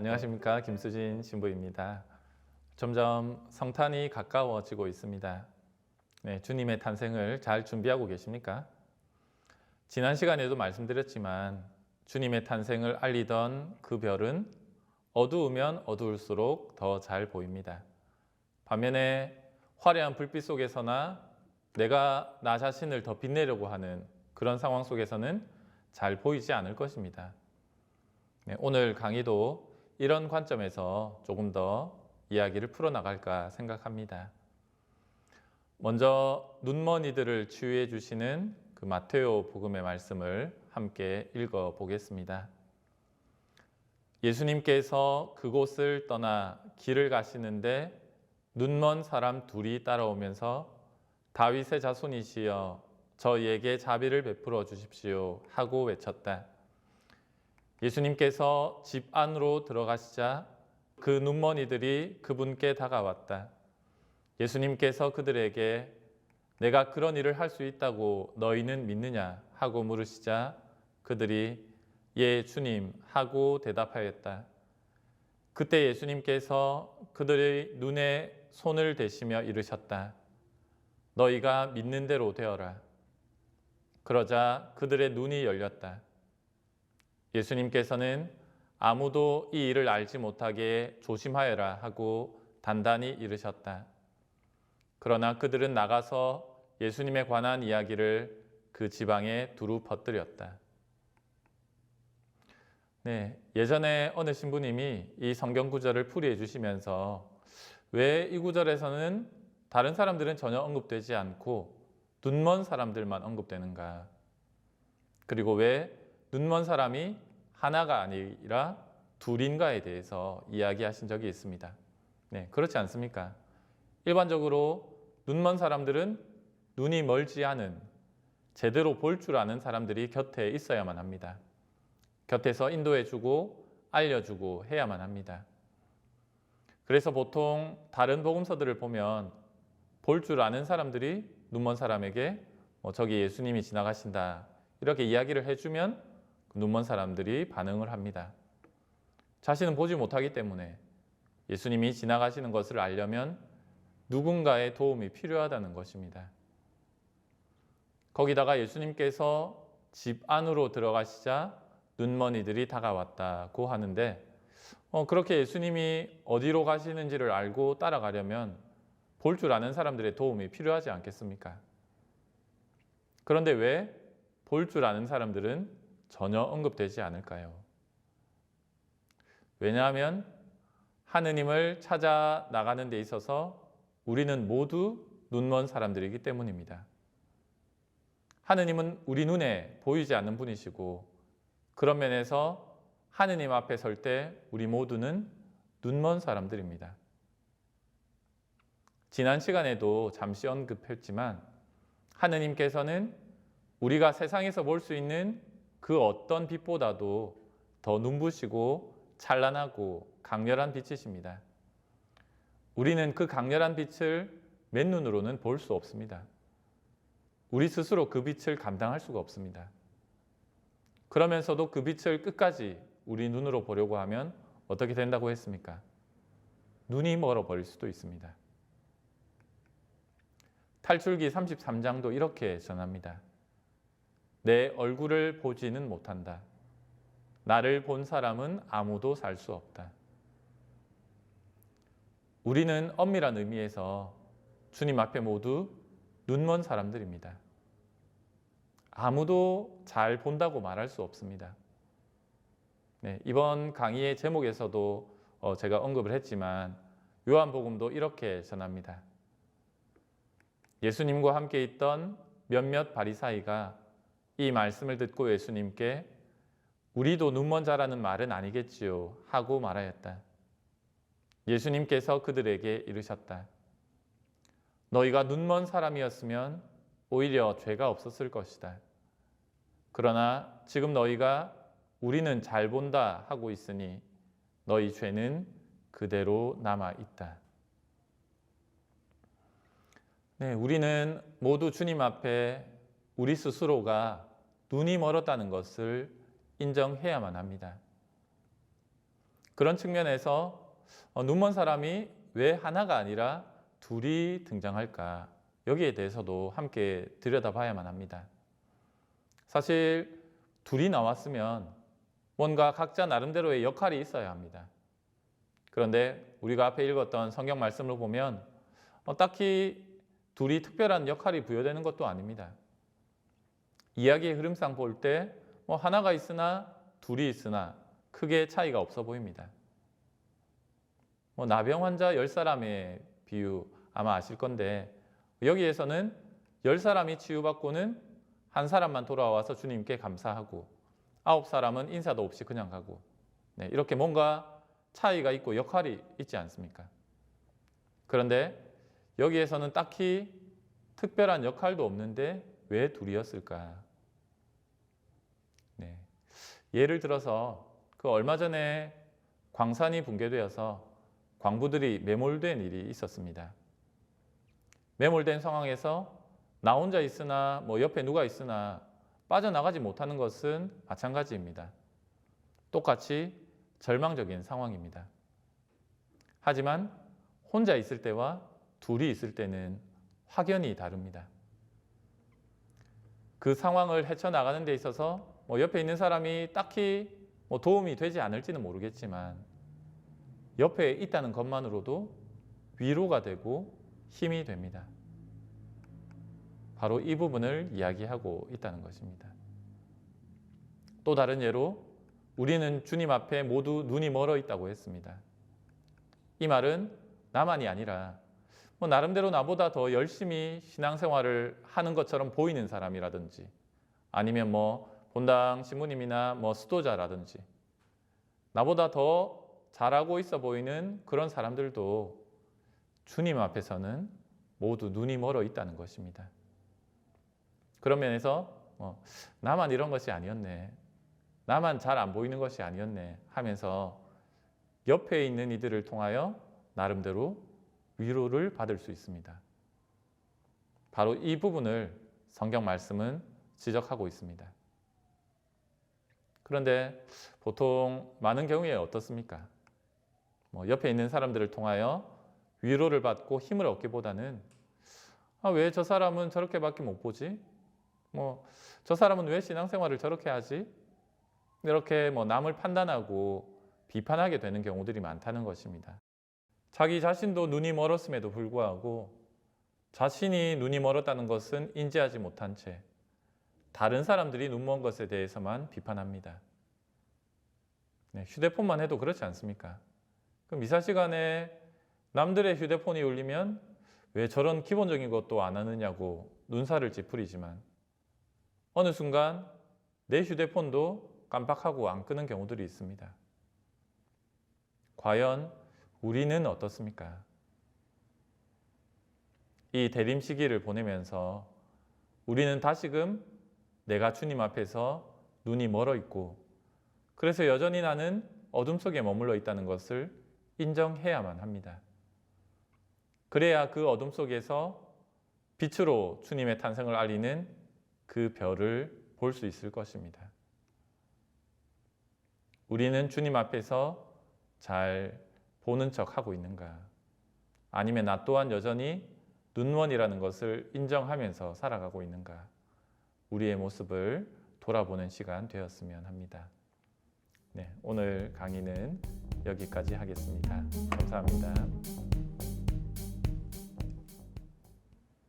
안녕하십니까 김수진 신부입니다. 점점 성탄이 가까워지고 있습니다. 네, 주님의 탄생을 잘 준비하고 계십니까? 지난 시간에도 말씀드렸지만 주님의 탄생을 알리던 그 별은 어두우면 어두울수록 더 잘 보입니다. 반면에 화려한 불빛 속에서나 내가 나 자신을 더 빛내려고 하는 그런 상황 속에서는 잘 보이지 않을 것입니다. 네, 오늘 강의도 이런 관점에서 조금 더 이야기를 풀어나갈까 생각합니다. 먼저 눈머니들을 치유해 주시는 그 마테오 복음의 말씀을 함께 읽어 보겠습니다. 예수님께서 그곳을 떠나 길을 가시는데 눈먼 사람 둘이 따라오면서 다윗의 자손이시여 저희에게 자비를 베풀어 주십시오 하고 외쳤다. 예수님께서 집 안으로 들어가시자 그 눈머니들이 그분께 다가왔다. 예수님께서 그들에게 내가 그런 일을 할 수 있다고 너희는 믿느냐 하고 물으시자 그들이 예 주님 하고 대답하였다. 그때 예수님께서 그들의 눈에 손을 대시며 이르셨다. 너희가 믿는 대로 되어라. 그러자 그들의 눈이 열렸다. 예수님께서는 아무도 이 일을 알지 못하게 조심하여라 하고 단단히 이르셨다. 그러나 그들은 나가서 예수님에 관한 이야기를 그 지방에 두루 퍼뜨렸다. 네, 예전에 어느 신부님이 이 성경 구절을 풀이해 주시면서 왜 이 구절에서는 다른 사람들은 전혀 언급되지 않고 눈먼 사람들만 언급되는가? 그리고 왜 눈먼 사람이 하나가 아니라 둘인가에 대해서 이야기하신 적이 있습니다. 네, 그렇지 않습니까? 일반적으로 눈먼 사람들은 눈이 멀지 않은 제대로 볼 줄 아는 사람들이 곁에 있어야만 합니다. 곁에서 인도해주고 알려주고 해야만 합니다. 그래서 보통 다른 복음서들을 보면 볼 줄 아는 사람들이 눈먼 사람에게 뭐 저기 예수님이 지나가신다 이렇게 이야기를 해주면 그 눈먼 사람들이 반응을 합니다. 자신은 보지 못하기 때문에 예수님이 지나가시는 것을 알려면 누군가의 도움이 필요하다는 것입니다. 거기다가 예수님께서 집 안으로 들어가시자 눈머니들이 다가왔다고 하는데 어, 그렇게 예수님이 어디로 가시는지를 알고 따라가려면 볼 줄 아는 사람들의 도움이 필요하지 않겠습니까? 그런데 왜 볼 줄 아는 사람들은 전혀 언급되지 않을까요? 왜냐하면 하느님을 찾아 나가는 데 있어서 우리는 모두 눈먼 사람들이기 때문입니다. 하느님은 우리 눈에 보이지 않는 분이시고 그런 면에서 하느님 앞에 설 때 우리 모두는 눈먼 사람들입니다. 지난 시간에도 잠시 언급했지만 하느님께서는 우리가 세상에서 볼 수 있는 그 어떤 빛보다도 더 눈부시고 찬란하고 강렬한 빛이십니다. 우리는 그 강렬한 빛을 맨눈으로는 볼 수 없습니다. 우리 스스로 그 빛을 감당할 수가 없습니다. 그러면서도 그 빛을 끝까지 우리 눈으로 보려고 하면 어떻게 된다고 했습니까? 눈이 멀어 버릴 수도 있습니다. 탈출기 33장도 이렇게 전합니다. 내 얼굴을 보지는 못한다. 나를 본 사람은 아무도 살 수 없다. 우리는 엄밀한 의미에서 주님 앞에 모두 눈먼 사람들입니다. 아무도 잘 본다고 말할 수 없습니다. 네, 이번 강의의 제목에서도 어, 제가 언급을 했지만 요한복음도 이렇게 전합니다. 예수님과 함께 있던 몇몇 바리사이가 이 말씀을 듣고 예수님께 우리도 눈먼 자라는 말은 아니겠지요 하고 말하였다. 예수님께서 그들에게 이르셨다. 너희가 눈먼 사람이었으면 오히려 죄가 없었을 것이다. 그러나 지금 너희가 우리는 잘 본다 하고 있으니 너희 죄는 그대로 남아 있다. 네, 우리는 모두 주님 앞에 우리 스스로가 눈이 멀었다는 것을 인정해야만 합니다. 그런 측면에서 어, 눈먼 사람이 왜 하나가 아니라 둘이 등장할까? 여기에 대해서도 함께 들여다봐야만 합니다. 사실 둘이 나왔으면 뭔가 각자 나름대로의 역할이 있어야 합니다. 그런데 우리가 앞에 읽었던 성경 말씀을 보면 어, 딱히 둘이 특별한 역할이 부여되는 것도 아닙니다. 이야기의 흐름상 볼 때 뭐 하나가 있으나 둘이 있으나 크게 차이가 없어 보입니다. 뭐 나병 환자 10사람의 비유 아마 아실 건데 여기에서는 10사람이 치유받고는 한 사람만 돌아와서 주님께 감사하고 아홉 사람은 인사도 없이 그냥 가고 네, 이렇게 뭔가 차이가 있고 역할이 있지 않습니까? 그런데 여기에서는 딱히 특별한 역할도 없는데 왜 둘이었을까? 네. 예를 들어서 그 얼마 전에 광산이 붕괴되어서 광부들이 매몰된 일이 있었습니다. 매몰된 상황에서 나 혼자 있으나 뭐 옆에 누가 있으나 빠져나가지 못하는 것은 마찬가지입니다. 똑같이 절망적인 상황입니다. 하지만 혼자 있을 때와 둘이 있을 때는 확연히 다릅니다. 그 상황을 헤쳐나가는 데 있어서 뭐 옆에 있는 사람이 딱히 뭐 도움이 되지 않을지는 모르겠지만 옆에 있다는 것만으로도 위로가 되고 힘이 됩니다. 바로 이 부분을 이야기하고 있다는 것입니다. 또 다른 예로 우리는 주님 앞에 모두 눈이 멀어 있다고 했습니다. 이 말은 나만이 아니라 뭐 나름대로 나보다 더 열심히 신앙생활을 하는 것처럼 보이는 사람이라든지 아니면 뭐 본당 신부님이나 뭐 수도자라든지 나보다 더 잘하고 있어 보이는 그런 사람들도 주님 앞에서는 모두 눈이 멀어 있다는 것입니다. 그런 면에서 뭐 나만 이런 것이 아니었네. 나만 잘 안 보이는 것이 아니었네 하면서 옆에 있는 이들을 통하여 나름대로 위로를 받을 수 있습니다. 바로 이 부분을 성경 말씀은 지적하고 있습니다. 그런데 보통 많은 경우에 어떻습니까? 뭐 옆에 있는 사람들을 통하여 위로를 받고 힘을 얻기보다는 아, 왜 저 사람은 저렇게밖에 못 보지? 뭐 저 사람은 왜 신앙생활을 저렇게 하지? 이렇게 뭐 남을 판단하고 비판하게 되는 경우들이 많다는 것입니다. 자기 자신도 눈이 멀었음에도 불구하고 자신이 눈이 멀었다는 것은 인지하지 못한 채 다른 사람들이 눈 먼 것에 대해서만 비판합니다. 네, 휴대폰만 해도 그렇지 않습니까? 그럼 미사 시간에 남들의 휴대폰이 울리면 왜 저런 기본적인 것도 안 하느냐고 눈살을 찌푸리지만 어느 순간 내 휴대폰도 깜빡하고 안 끄는 경우들이 있습니다. 과연 우리는 어떻습니까? 이 대림 시기를 보내면서 우리는 다시금 내가 주님 앞에서 눈이 멀어 있고 그래서 여전히 나는 어둠 속에 머물러 있다는 것을 인정해야만 합니다. 그래야 그 어둠 속에서 빛으로 주님의 탄생을 알리는 그 별을 볼 수 있을 것입니다. 우리는 주님 앞에서 잘 보는 척 하고 있는가? 아니면 나 또한 여전히 눈먼이라는 것을 인정하면서 살아가고 있는가? 우리의 모습을 돌아보는 시간 되었으면 합니다. 네, 오늘 강의는 여기까지 하겠습니다. 감사합니다.